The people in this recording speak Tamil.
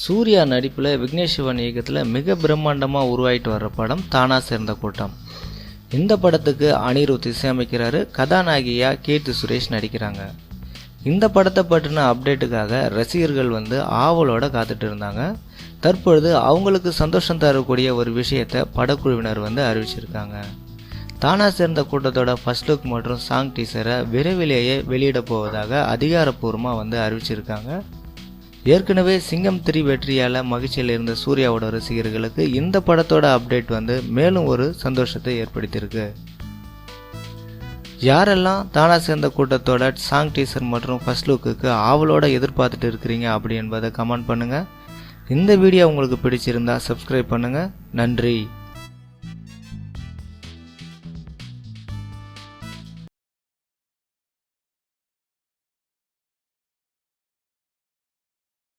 சூர்யா நடிப்பில் விக்னேஷ் சிவன் இயக்கத்தில் மிக பிரம்மாண்டமாக உருவாயிட்டு வர்ற படம் தானா சேர்ந்த கூட்டம். இந்த படத்துக்கு அனிருத் இசையமைக்கிறாரு கதாநாயகியா கீர்த்தி சுரேஷ் நடிக்கிறாங்க. இந்த படத்தை பற்றின அப்டேட்டுக்காக ரசிகர்கள் வந்து ஆவலோட காத்துட்டு இருந்தாங்க. தற்பொழுது அவங்களுக்கு சந்தோஷம் தரக்கூடிய ஒரு விஷயத்தை படக்குழுவினர் வந்து அறிவிச்சிருக்காங்க. தானா சேர்ந்த கூட்டத்தோட ஃபர்ஸ்ட் லுக் மற்றும் சாங் டீசரை விரைவிலேயே வெளியிட போவதாக அதிகாரப்பூர்வமாக வந்து அறிவிச்சிருக்காங்க. ஏற்கனவே சிங்கம் த்ரீ வெற்றியால் மகிழ்ச்சியில் இருந்த சூர்யாவோட ரசிகர்களுக்கு இந்த படத்தோட அப்டேட் வந்து மேலும் ஒரு சந்தோஷத்தை ஏற்படுத்தியிருக்கு. யாரெல்லாம் தானா சேர்ந்த கூட்டத்தோட சாங் டீசர் மற்றும் ஃபர்ஸ்ட் லுக்குக்கு ஆவலோட எதிர்பார்த்துட்டு இருக்கிறீங்க அப்படி என்பதை கமெண்ட் பண்ணுங்கள் இந்த வீடியோ உங்களுக்கு பிடிச்சிருந்தா சப்ஸ்கிரைப் பண்ணுங்கள் நன்றி.